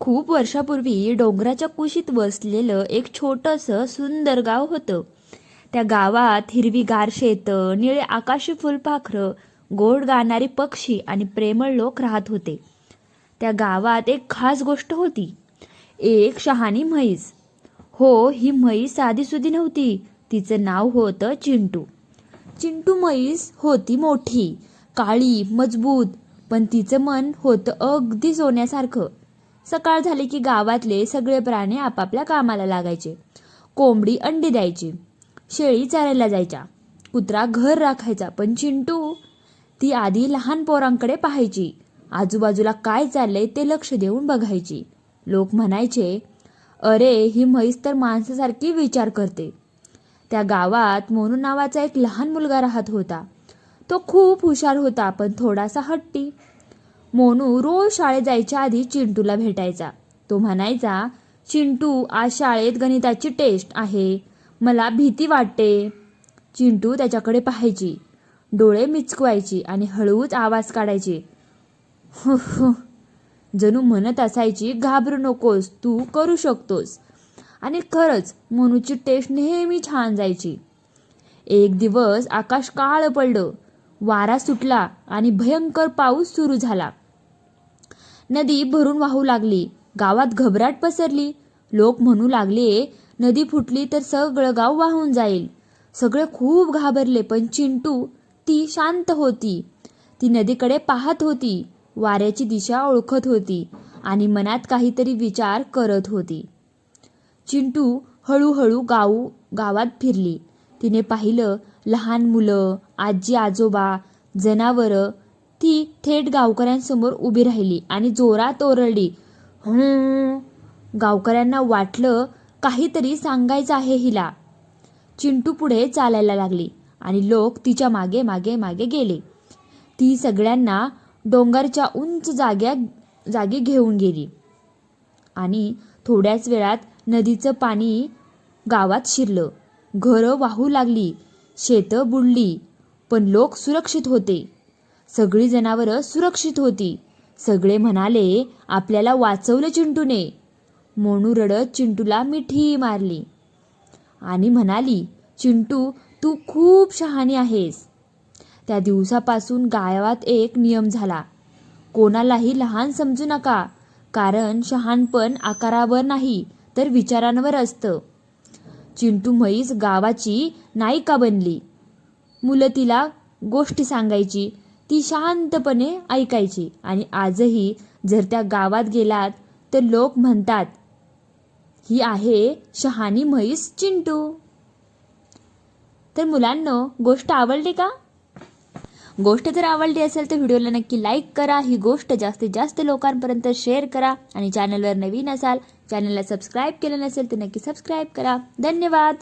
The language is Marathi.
खूप वर्षापूर्वी डोंगराच्या कुशीत वसलेलं एक छोटंसं सुंदर गाव होतं. त्या गावात हिरवीगार शेतं निळे आकाशी फुलपाखरं गोड गाणारी पक्षी आणि प्रेमळ लोक राहत होते. त्या गावात एक खास गोष्ट होती. एक शहाणी म्हैस. हो ही म्हैस साधीसुधी नव्हती. तिचं नाव होतं चिंटू. चिंटू म्हैस होती मोठी काळी मजबूत पण तिचं मन होतं अगदी सोन्यासारखं. सकाळ झाली की गावातले सगळे प्राणी आपापल्या कामाला लागायचे. कोंबडी अंडी द्यायची. शेळी चरायला जायच्या. कुत्रा घर राखायचा. पण चिंटू ती आधी लहान पोरांकडे पाहायची. आजूबाजूला काय चाललंय ते लक्ष देऊन बघायची. लोक म्हणायचे अरे ही म्हैस तर माणसासारखी विचार करते. त्या गावात मोनू नावाचा एक लहान मुलगा राहत होता. तो खूप हुशार होता पण थोडासा हट्टी. मोनू रोज शाळेत जायच्या आधी चिंटूला भेटायचा. तो म्हणायचा चिंटू आज शाळेत गणिताची टेस्ट आहे. मला भीती वाटते. चिंटू त्याच्याकडे पाहायची. डोळे मिचकवायची आणि हळूच आवाज काढायची. जणू म्हणत असायची घाबरू नकोस तू करू शकतोस. आणि खरंच मोनूची टेस्ट नेहमी छान जायची. एक दिवस आकाश काळं पडलं. वारा सुटला आणि भयंकर पाऊस सुरू झाला. नदी भरून वाहू लागली. गावात घबराट पसरली. लोक म्हणू लागले नदी फुटली तर सगळं गाव वाहून जाईल. सगळे खूप घाबरले पण चिंटू ती शांत होती. ती नदीकडे पाहत होती. वाऱ्याची दिशा ओळखत होती आणि मनात काहीतरी विचार करत होती. चिंटू हळूहळू गाऊ गावात फिरली. तिने पाहिलं लहान मुलं आजी आजोबा जनावरं. ती थेट गावकऱ्यांसमोर उभी राहिली आणि जोरात ओरडली. "हं." गावकऱ्यांना वाटलं काहीतरी सांगायचं आहे हिला. चिंटू पुढे चालायला लागली आणि लोक तिच्यामागे मागे मागे गेले. ती सगळ्यांना डोंगरच्या उंच जाग्या जागी घेऊन गेली आणि थोड्याच वेळात नदीचं पाणी गावात शिरलं. घरं वाहू लागली शेतं बुडली पण लोक सुरक्षित होते. सगळी जनावरं सुरक्षित होती. सगळे म्हणाले आपल्याला वाचवलं चिंटूने. मोनू रडत चिंटूला मिठी मारली. आणि म्हणाली चिंटू तू खूप शहाणी आहेस. त्या दिवसापासून गावात एक नियम झाला. कोणालाही लहान समजू नका कारण शहाणपण आकारावर नाही तर विचारांवर असतं. चिंटू म्हैस गावाची नायिका बनली. मुलं तिला गोष्टी सांगायची ती शांतपणे ऐकायची आणि आजही जर त्या गावात गेलात तर लोक म्हणतात ही आहे शहाणी म्हैस चिंटू. तर मुलांनो गोष्ट आवडली का? गोष्ट जर आवडली असेल तर व्हिडिओला नक्की लाईक करा. ही गोष्ट जास्तीत जास्त लोकांपर्यंत शेअर करा आणि चॅनलवर नवीन असाल चॅनलला सबस्क्राईब केलं नसेल तर नक्की सबस्क्राईब करा. धन्यवाद.